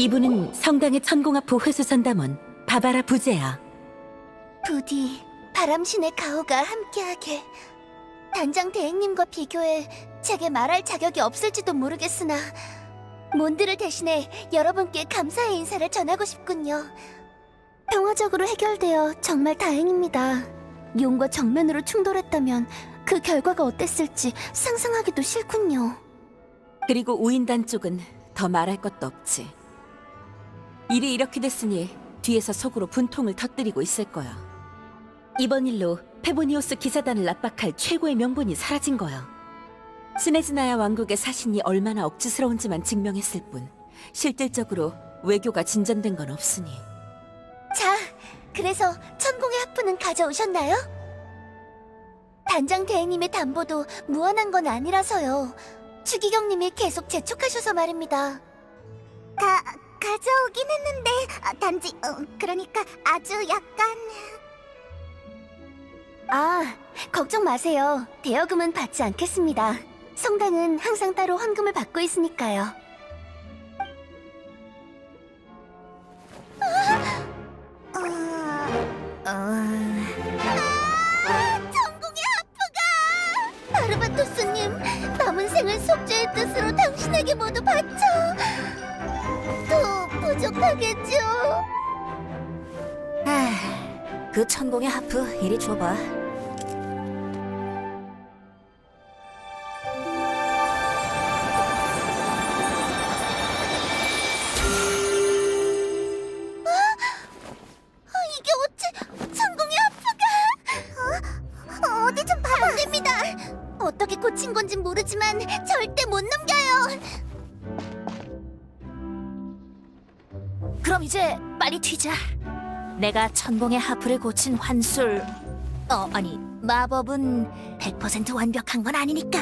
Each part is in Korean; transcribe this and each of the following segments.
이분은 성당의 천공합부 회수전담원 바바라 부제야. 부디 바람신의 가호가 함께하게. 단장 대행님과 비교해 제게 말할 자격이 없을지도 모르겠으나 몬드를 대신해 여러분께 감사의 인사를 전하고 싶군요. 평화적으로 해결되어 정말 다행입니다. 용과 정면으로 충돌했다면 그 결과가 어땠을지 상상하기도 싫군요. 그리고 우인단 쪽은 더 말할 것도 없지. 일이 이렇게 됐으니 뒤에서 속으로 분통을 터뜨리고 있을 거야. 이번 일로 페보니오스 기사단을 압박할 최고의 명분이 사라진 거야. 스네즈나야 왕국의 사신이 얼마나 억지스러운지만 증명했을 뿐 실질적으로 외교가 진전된 건 없으니. 자, 그래서 천공의 하프는 가져오셨나요? 단장 대행님의 담보도 무한한 건 아니라서요. 추기경님이 계속 재촉하셔서 말입니다. 가 가져오긴 했는데 단지 그러니까 아주 약간 아 걱정 마세요. 대여금은 받지 않겠습니다. 성당은 항상 따로 헌금을 받고 있으니까요. 천공의 하프가! 아르바토스님, 남은 생을 속죄의 뜻으로 당신에게 모두 바쳐! 또 부족하겠죠? 아, 그 천공의 하프 이리 줘봐. 아, 이게 어째 천공의 하프가! 어? 어디 좀 봐! 안 됩니다! 어떻게 고친 건지 모르지만 절대 못 넘겨요! 이제 빨리 튀자. 내가 천공의 하프를 고친 환술, 어 아니 마법은 100% 완벽한 건 아니니까.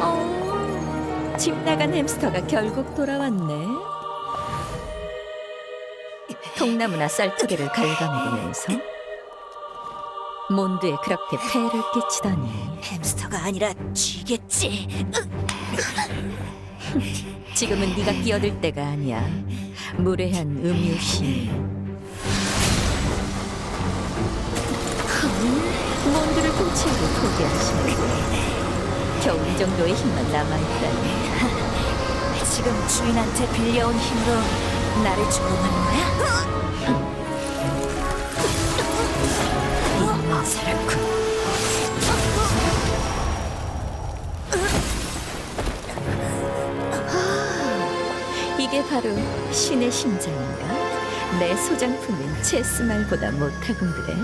어, 집 나간 햄스터가 결국 돌아왔네. 통나무나 쌀뜨개를 갉아먹으면서 몬드에 그렇게 폐해를 끼치다니. 햄스터가 아니라 쥐겠지. 지금은 네가 끼어들 때가 아니야. 무례한 음유시. 고치고 포기하시네. 겨우 이 정도의 힘만 남아있다니. 지금 주인한테 빌려온 힘으로 나를 조롱하는 거야? 이놈 살았군. 이게 바로 신의 심장인가? 내 소장품은 체스말보다 못하군 그래?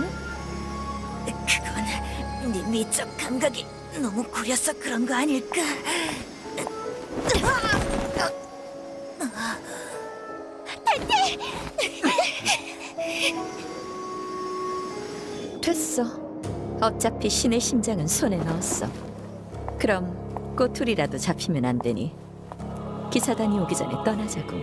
네 미적 감각이 너무 구려서 그런 거 아닐까? 됐어. 어차피 신의 심장은 손에 넣었어. 그럼 꼬투리라도 잡히면 안 되니 기사단이 오기 전에 떠나자고.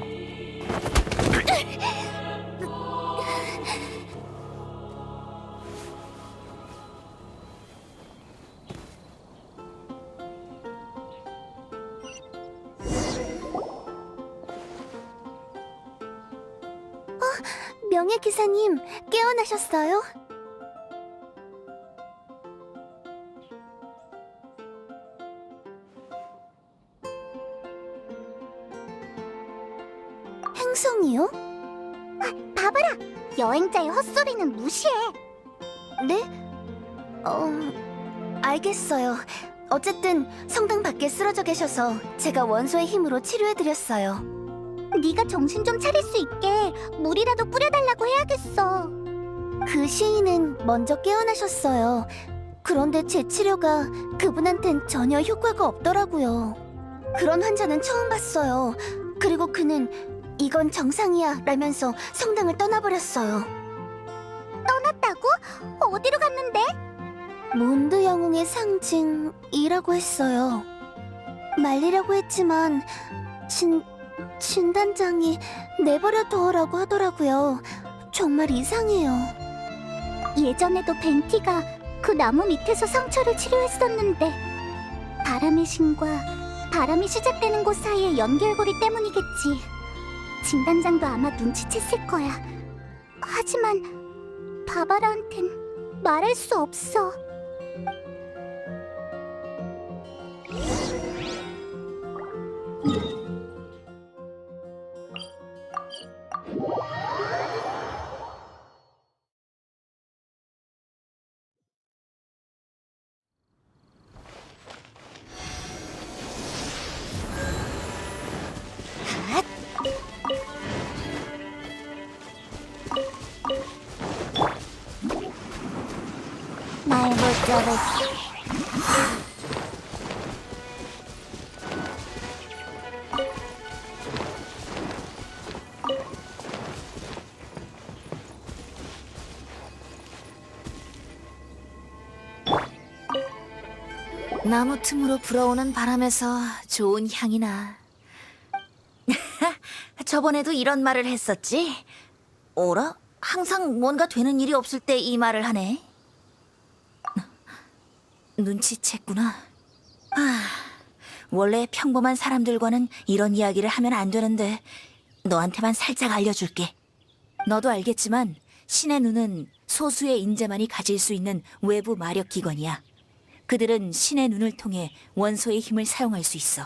명예 기사님, 깨어나셨어요? 행성이요? 아, 바바라! 여행자의 헛소리는 무시해! 네? 어... 알겠어요. 어쨌든 성당 밖에 쓰러져 계셔서 제가 원소의 힘으로 치료해드렸어요. 네가 정신 좀 차릴 수 있게 물이라도 뿌려달라고 해야겠어. 그 시인은 먼저 깨어나셨어요. 그런데 제 치료가 그분한텐 전혀 효과가 없더라고요. 그런 환자는 처음 봤어요. 그리고 그는 이건 정상이야 라면서 성당을 떠나버렸어요. 떠났다고? 어디로 갔는데? 몬드 영웅의 상징이라고 했어요. 말리려고 했지만 진 진단장이 내버려 두어라고 하더라고요. 정말 이상해요. 예전에도 벤티가 그 나무 밑에서 상처를 치료했었는데 바람의 신과 바람이 시작되는 곳 사이의 연결고리 때문이겠지. 진단장도 아마 눈치챘을 거야. 하지만 바바라한텐 말할 수 없어. 잡았어. 나무 틈으로 불어오는 바람에서 좋은 향이 나. 저번에도 이런 말을 했었지? 어라? 항상 뭔가 되는 일이 없을 때 이 말을 하네. 눈치챘구나. 아, 원래 평범한 사람들과는 이런 이야기를 하면 안 되는데 너한테만 살짝 알려줄게. 너도 알겠지만 신의 눈은 소수의 인재만이 가질 수 있는 외부 마력 기관이야. 그들은 신의 눈을 통해 원소의 힘을 사용할 수 있어.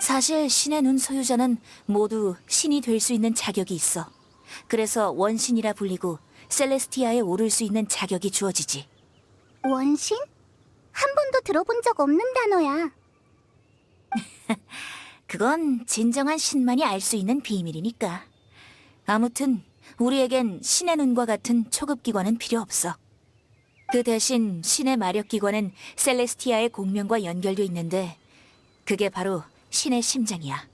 사실 신의 눈 소유자는 모두 신이 될 수 있는 자격이 있어. 그래서 원신이라 불리고 셀레스티아에 오를 수 있는 자격이 주어지지. 원신? 한 번도 들어본 적 없는 단어야. 그건 진정한 신만이 알 수 있는 비밀이니까. 아무튼 우리에겐 신의 눈과 같은 초급 기관은 필요 없어. 그 대신 신의 마력 기관은 셀레스티아의 공명과 연결돼 있는데 그게 바로 신의 심장이야.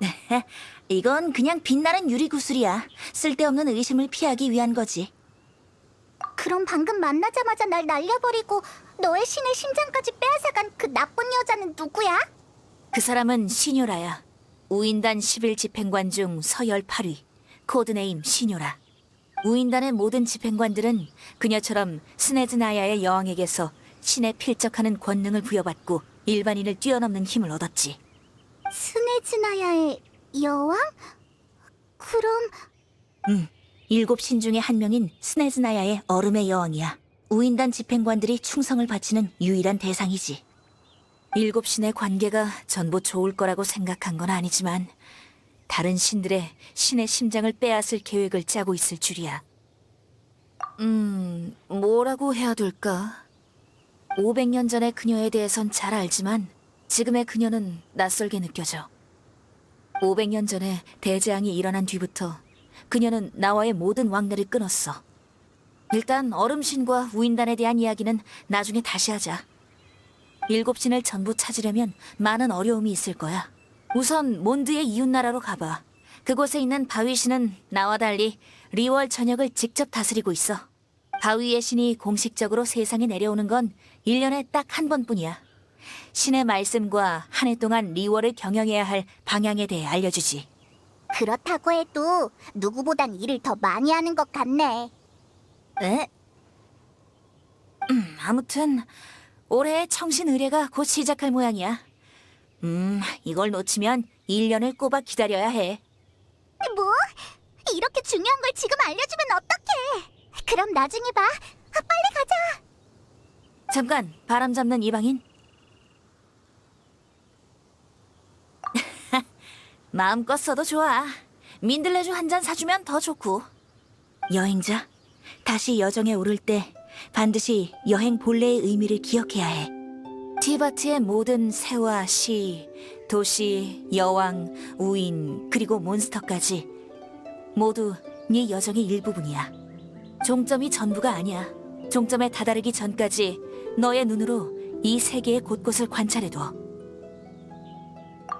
이건 그냥 빛나는 유리 구슬이야. 쓸데없는 의심을 피하기 위한 거지. 그럼 방금 만나자마자 날 날려버리고 너의 신의 심장까지 빼앗아간 그 나쁜 여자는 누구야? 그 사람은 시뇨라야. 우인단 11 집행관 중 서열 8위. 코드네임 시뇨라. 우인단의 모든 집행관들은 그녀처럼 스네즈나야의 여왕에게서 신에 필적하는 권능을 부여받고 일반인을 뛰어넘는 힘을 얻었지. 스네즈나야의 여왕? 그럼 응. 일곱 신 중에 한 명인 스네즈나야의 얼음의 여왕이야. 우인단 집행관들이 충성을 바치는 유일한 대상이지. 일곱 신의 관계가 전부 좋을 거라고 생각한 건 아니지만 다른 신들의 신의 심장을 빼앗을 계획을 짜고 있을 줄이야. 음, 뭐라고 해야 될까? 500년 전의 그녀에 대해선 잘 알지만 지금의 그녀는 낯설게 느껴져. 500년 전에 대재앙이 일어난 뒤부터 그녀는 나와의 모든 왕래를 끊었어. 일단 얼음신과 우인단에 대한 이야기는 나중에 다시 하자. 일곱 신을 전부 찾으려면 많은 어려움이 있을 거야. 우선 몬드의 이웃나라로 가봐. 그곳에 있는 바위 신은 나와 달리 리월 전역을 직접 다스리고 있어. 바위의 신이 공식적으로 세상에 내려오는 건 1년에 딱 한 번뿐이야. 신의 말씀과 한 해 동안 리월을 경영해야 할 방향에 대해 알려주지. 그렇다고 해도 누구보단 일을 더 많이 하는 것 같네. 에? 음, 아무튼 올해 청신 의례가 곧 시작할 모양이야. 음, 이걸 놓치면 1년을 꼬박 기다려야 해. 뭐? 이렇게 중요한 걸 지금 알려주면 어떡해? 그럼 나중에 봐. 아, 빨리 가자. 잠깐, 바람 잡는 이방인. 마음껏 써도 좋아. 민들레주 한 잔 사주면 더 좋고. 여행자, 다시 여정에 오를 때 반드시 여행 본래의 의미를 기억해야 해. 티바트의 모든 새와 시, 도시, 여왕, 우인, 그리고 몬스터까지 모두 네 여정의 일부분이야. 종점이 전부가 아니야. 종점에 다다르기 전까지 너의 눈으로 이 세계의 곳곳을 관찰해둬.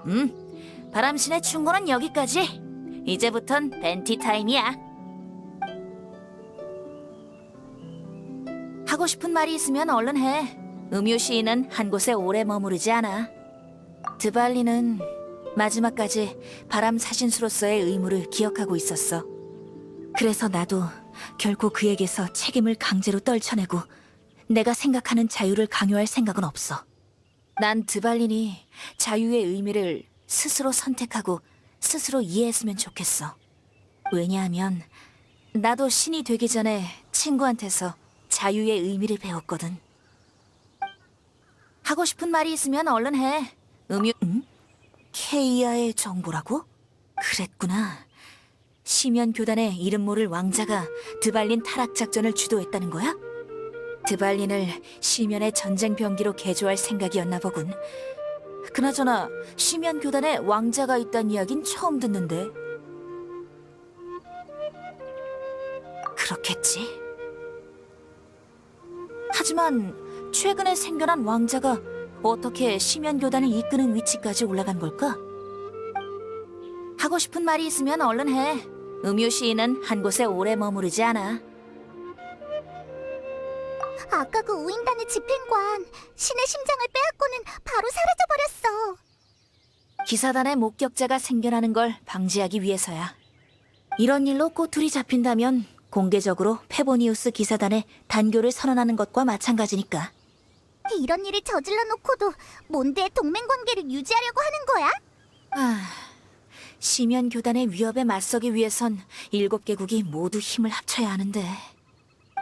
음, 바람신의 충고는 여기까지. 이제부턴 벤티 타임이야. 하고 싶은 말이 있으면 얼른 해. 음유 시인은 한 곳에 오래 머무르지 않아. 드발리는 마지막까지 바람 사신수로서의 의무를 기억하고 있었어. 그래서 나도 결코 그에게서 책임을 강제로 떨쳐내고 내가 생각하는 자유를 강요할 생각은 없어. 난 드발린이 자유의 의미를 스스로 선택하고 스스로 이해했으면 좋겠어. 왜냐하면 나도 신이 되기 전에 친구한테서 자유의 의미를 배웠거든. 하고 싶은 말이 있으면 얼른 해. 음유, 응? 케이아의 정보라고? 그랬구나. 시면 교단의 이름 모를 왕자가 드발린 타락 작전을 주도했다는 거야? 드발린을 시면의 전쟁 병기로 개조할 생각이었나 보군. 그나저나 시면 교단에 왕자가 있다는 이야긴 처음 듣는데. 그렇겠지. 하지만 최근에 생겨난 왕자가 어떻게 시면 교단을 이끄는 위치까지 올라간 걸까? 하고 싶은 말이 있으면 얼른 해. 음유 시인은 한 곳에 오래 머무르지 않아. 아까 그 우인단의 집행관 신의 심장을 빼앗고는 바로 사라져버렸어. 기사단의 목격자가 생겨나는 걸 방지하기 위해서야. 이런 일로 꼬투리 잡힌다면 공개적으로 페보니우스 기사단의 단교를 선언하는 것과 마찬가지니까. 이런 일을 저질러 놓고도 몬드의 동맹 관계를 유지하려고 하는 거야? 아, 시면 교단의 위협에 맞서기 위해선 일곱 개국이 모두 힘을 합쳐야 하는데.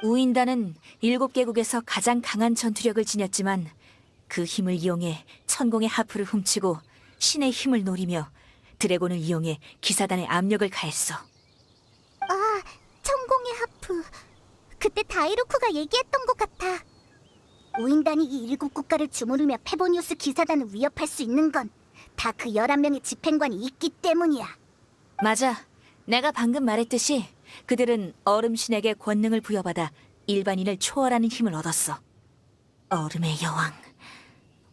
우인단은 일곱 개국에서 가장 강한 전투력을 지녔지만 그 힘을 이용해 천공의 하프를 훔치고 신의 힘을 노리며 드래곤을 이용해 기사단의 압력을 가했어. 아, 천공의 하프. 그때 다이루크가 얘기했던 것 같아. 우인단이 이 일곱 국가를 주무르며 페보니우스 기사단을 위협할 수 있는 건 다 그 열한 명의 집행관이 있기 때문이야. 맞아. 내가 방금 말했듯이 그들은 얼음신에게 권능을 부여받아 일반인을 초월하는 힘을 얻었어. 얼음의 여왕.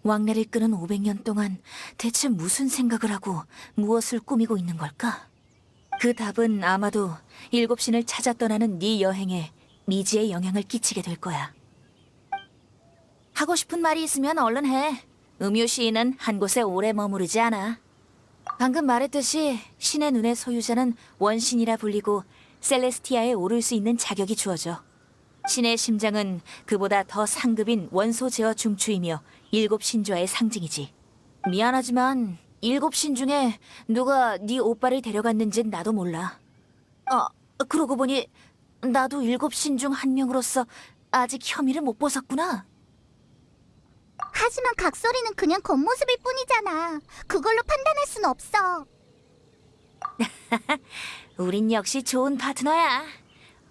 왕래를 끄는 500년 동안 대체 무슨 생각을 하고 무엇을 꾸미고 있는 걸까? 그 답은 아마도 일곱 신을 찾아 떠나는 네 여행에 미지의 영향을 끼치게 될 거야. 하고 싶은 말이 있으면 얼른 해. 음유 시인은 한 곳에 오래 머무르지 않아. 방금 말했듯이 신의 눈의 소유자는 원신이라 불리고 셀레스티아에 오를 수 있는 자격이 주어져. 신의 심장은 그보다 더 상급인 원소 제어 중추이며 일곱 신좌의 상징이지. 미안하지만 일곱 신 중에 누가 네 오빠를 데려갔는진 나도 몰라. 아, 그러고 보니 나도 일곱 신 중 한 명으로서 아직 혐의를 못 벗었구나. 하지만 각설이는 그냥 겉모습일 뿐이잖아. 그걸로 판단할 순 없어. 우린 역시 좋은 파트너야.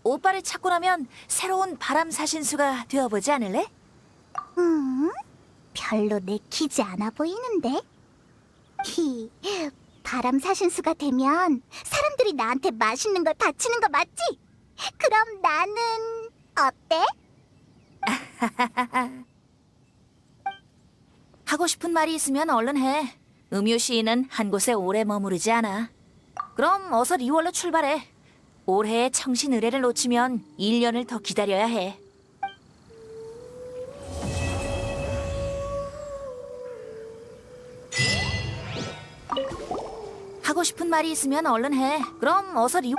오빠를 찾고 나면 새로운 바람 사신수가 되어보지 않을래? 음? 별로 내키지 않아 보이는데? 히, 바람 사신수가 되면 사람들이 나한테 맛있는 걸 바치는 거 맞지? 그럼 나는 어때? 하고 싶은 말이 있으면 얼른 해. 음유 시인은 한 곳에 오래 머무르지 않아. 그럼 어서 리월로 출발해. 올해의 청신 의뢰를 놓치면 1년을 더 기다려야 해. 하고 싶은 말이 있으면 얼른 해. 그럼 어서 리...